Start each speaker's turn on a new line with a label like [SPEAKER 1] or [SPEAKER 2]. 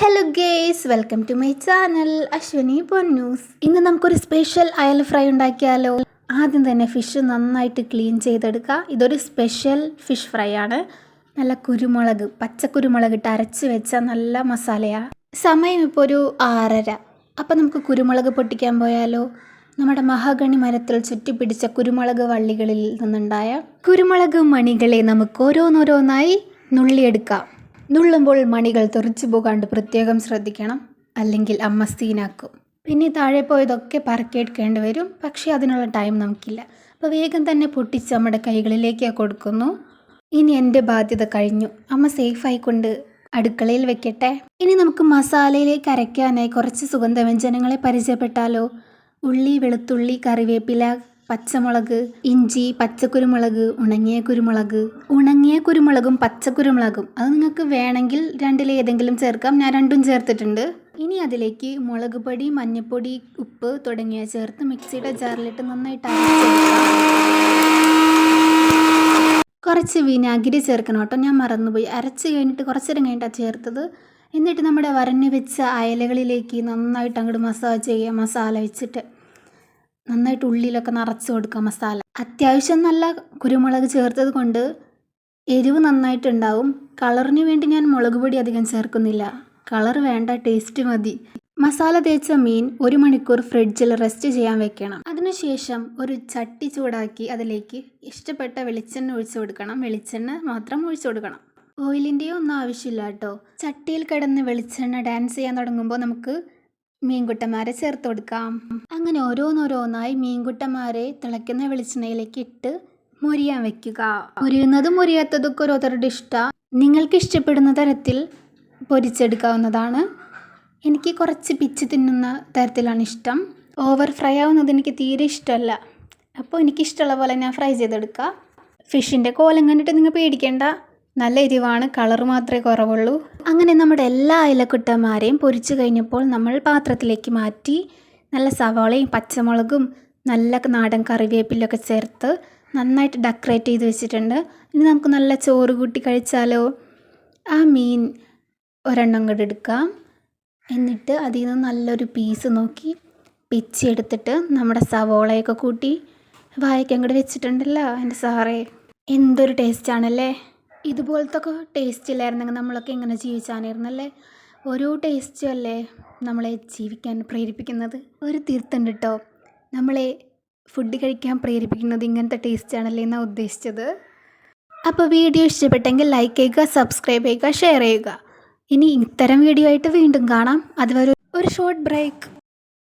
[SPEAKER 1] Hello guys welcome to my channel Ashwini Ponnus ഇന്ന് നമുക്കൊരു special അയൽ ഫ്രൈ ഉണ്ടാക്കിയാലോ? ആദ്യം തന്നെ ഫിഷ് നന്നായിട്ട് ക്ലീൻ ചെയ്തെടുക്കുക. ഇതൊരു സ്പെഷ്യൽ ഫിഷ് ഫ്രൈ ആണ്. നല്ല കുരുമുളക് പച്ചക്കുരുമുളക് ഇട്ട് അരച്ച് വെച്ച നല്ല മസാലയാണ് സമയം ഇപ്പോൾ ഒരു ആറര. അപ്പം നമുക്ക് കുരുമുളക് പൊട്ടിക്കാൻ പോയാലോ? നമ്മുടെ മഹാഗണി മരത്തിൽ ചുറ്റിപ്പിടിച്ച കുരുമുളക് വള്ളികളിൽ നിന്നുണ്ടായ കുരുമുളക് മണികളെ നമുക്ക് ഓരോന്നോരോന്നായി നുള്ളിയെടുക്കാം. നുള്ളുമ്പോൾ മണികൾ തെറിച്ചു പോകാണ്ട് പ്രത്യേകം ശ്രദ്ധിക്കണം. അല്ലെങ്കിൽ അമ്മ സീനാക്കും. പിന്നെ താഴെ പോയതൊക്കെ പറക്കിയെടുക്കേണ്ടി വരും. പക്ഷേ അതിനുള്ള ടൈം നമുക്കില്ല. അപ്പോൾ വേഗം തന്നെ പൊട്ടിച്ച് നമ്മുടെ കൈകളിലേക്ക് കൊടുക്കുന്നു. ഇനി എന്റെ ബാധ്യത കഴിഞ്ഞു. അമ്മ സേഫ് സേഫായിക്കൊണ്ട് അടുക്കളയിൽ വെക്കട്ടെ. ഇനി നമുക്ക് മസാലയിലേക്ക് അരയ്ക്കാനായി കുറച്ച് സുഗന്ധവ്യഞ്ജനങ്ങളെ പരിചയപ്പെട്ടാലോ? ഉള്ളി വെളുത്തുള്ളി കറിവേപ്പില പച്ചമുളക് ഇഞ്ചി പച്ചക്കുരുമുളക് ഉണങ്ങിയ കുരുമുളക്. ഉണങ്ങിയ കുരുമുളകും പച്ചക്കുരുമുളകും. അത് നിങ്ങൾക്ക് വേണമെങ്കിൽ രണ്ടിലേതെങ്കിലും ചേർക്കാം. ഞാൻ രണ്ടും ചേർത്തിട്ടുണ്ട്. ഇനി അതിലേക്ക് മുളക് പൊടി മഞ്ഞൾപ്പൊടി ഉപ്പ് തുടങ്ങിയ ചേർത്ത് മിക്സിയുടെ ജാറിലിട്ട് നന്നായിട്ട് കുറച്ച് വിനാഗിരി ചേർക്കണം കേട്ടോ. ഞാൻ മറന്നുപോയി. അരച്ച് കഴിഞ്ഞിട്ട് കുറച്ച് നേരം കഴിഞ്ഞിട്ടാണ് ചേർത്തത്. എന്നിട്ട് നമ്മുടെ വരഞ്ഞു വെച്ച അയലകളിലേക്ക് നന്നായിട്ട് അങ്ങോട്ട് മസാജ് ചെയ്യുക മസാല വെച്ചിട്ട്. നന്നായിട്ട് ഉള്ളിലൊക്കെ നിറച്ച് കൊടുക്കുക മസാല. അത്യാവശ്യം നല്ല കുരുമുളക് ചേർത്തത് കൊണ്ട് എരിവ് നന്നായിട്ടുണ്ടാവും. കളറിന് വേണ്ടി ഞാൻ മുളക് പൊടി അധികം ചേർക്കുന്നില്ല. കളർ വേണ്ട ടേസ്റ്റ് മതി. മസാല തേച്ച മീൻ ഒരു മണിക്കൂർ ഫ്രിഡ്ജിൽ റെസ്റ്റ് ചെയ്യാൻ വെക്കണം. അതിനുശേഷം ഒരു ചട്ടി ചൂടാക്കി അതിലേക്ക് ഇഷ്ടപ്പെട്ട വെളിച്ചെണ്ണ ഒഴിച്ചു കൊടുക്കണം. വെളിച്ചെണ്ണ മാത്രം ഒഴിച്ചു കൊടുക്കണം. ഓയിലിന്റെയോ ഒന്നും ആവശ്യമില്ല കേട്ടോ. ചട്ടിയിൽ കിടന്ന് വെളിച്ചെണ്ണ ഡാൻസ് ചെയ്യാൻ തുടങ്ങുമ്പോൾ നമുക്ക് മീൻകുട്ടന്മാരെ ചേർത്ത് കൊടുക്കാം. അങ്ങനെ ഓരോന്നോരോന്നായി മീൻകുട്ടന്മാരെ തിളയ്ക്കുന്ന വെളിച്ചെണ്ണയിലേക്ക് ഇട്ട് മുരിയാൻ വെക്കുക. മുരിയുന്നതും മുരിയാത്തതും ഒക്കെ ഓരോരുത്തരുടെ ഇഷ്ടം. നിങ്ങൾക്ക് ഇഷ്ടപ്പെടുന്ന തരത്തിൽ പൊരിച്ചെടുക്കാവുന്നതാണ്. എനിക്ക് കുറച്ച് പിച്ച് തിന്നുന്ന തരത്തിലാണ് ഇഷ്ടം. ഓവർ ഫ്രൈ ആവുന്നത് എനിക്ക് തീരെ ഇഷ്ടമല്ല. അപ്പോൾ എനിക്കിഷ്ടമുള്ള പോലെ ഞാൻ ഫ്രൈ ചെയ്തെടുക്കുക ഫിഷിന്റെ കോലം കണ്ടിട്ട് നിങ്ങൾ പേടിക്കേണ്ട. നല്ല എരിവാണ്. കളർ മാത്രമേ കുറവുള്ളൂ. അങ്ങനെ നമ്മുടെ എല്ലാ അയലക്കുട്ടന്മാരെയും പൊരിച്ചു കഴിഞ്ഞപ്പോൾ നമ്മൾ പാത്രത്തിലേക്ക് മാറ്റി നല്ല സവാളയും പച്ചമുളകും നല്ല നാടൻ കറിവേപ്പിലൊക്കെ ചേർത്ത് നന്നായിട്ട് ഡെക്കറേറ്റ് ചെയ്ത് വെച്ചിട്ടുണ്ട്. ഇനി നമുക്ക് നല്ല ചോറ് കൂട്ടി കഴിച്ചാലോ? ആ മീൻ ഒരെണ്ണം കൂടെ എടുക്കാം. എന്നിട്ട് അതിൽ നിന്ന് നല്ലൊരു പീസ് നോക്കി പിച്ചി എടുത്തിട്ട് നമ്മുടെ സവോളയൊക്കെ കൂട്ടി വായിക്കാൻ കൂടെ വെച്ചിട്ടുണ്ടല്ലോ എന്റെ സാറേ. എന്തൊരു ടേസ്റ്റ് ആണല്ലേ? ഇതുപോലത്തെ ഒക്കെ ടേസ്റ്റ് ഇല്ലായിരുന്നെങ്കിൽ നമ്മളൊക്കെ ഇങ്ങനെ ജീവിച്ചാനായിരുന്നല്ലേ? ഓരോ ടേസ്റ്റും അല്ലേ നമ്മളെ ജീവിക്കാൻ പ്രേരിപ്പിക്കുന്നത്? ഒരു തീർത്തുണ്ട് കേട്ടോ നമ്മളെ ഫുഡ് കഴിക്കാൻ പ്രേരിപ്പിക്കുന്നത് ഇങ്ങനത്തെ ടേസ്റ്റ് ആണല്ലേ എന്നാണ് ഉദ്ദേശിച്ചത്? അപ്പോൾ വീഡിയോ ഇഷ്ടപ്പെട്ടെങ്കിൽ ലൈക്ക് ചെയ്യുക സബ്സ്ക്രൈബ് ചെയ്യുക ഷെയർ ചെയ്യുക. ഇനി ഇത്തരം വീഡിയോ ആയിട്ട് വീണ്ടും കാണാം. അതുവരെ ഒരു ഷോർട്ട് ബ്രേക്ക്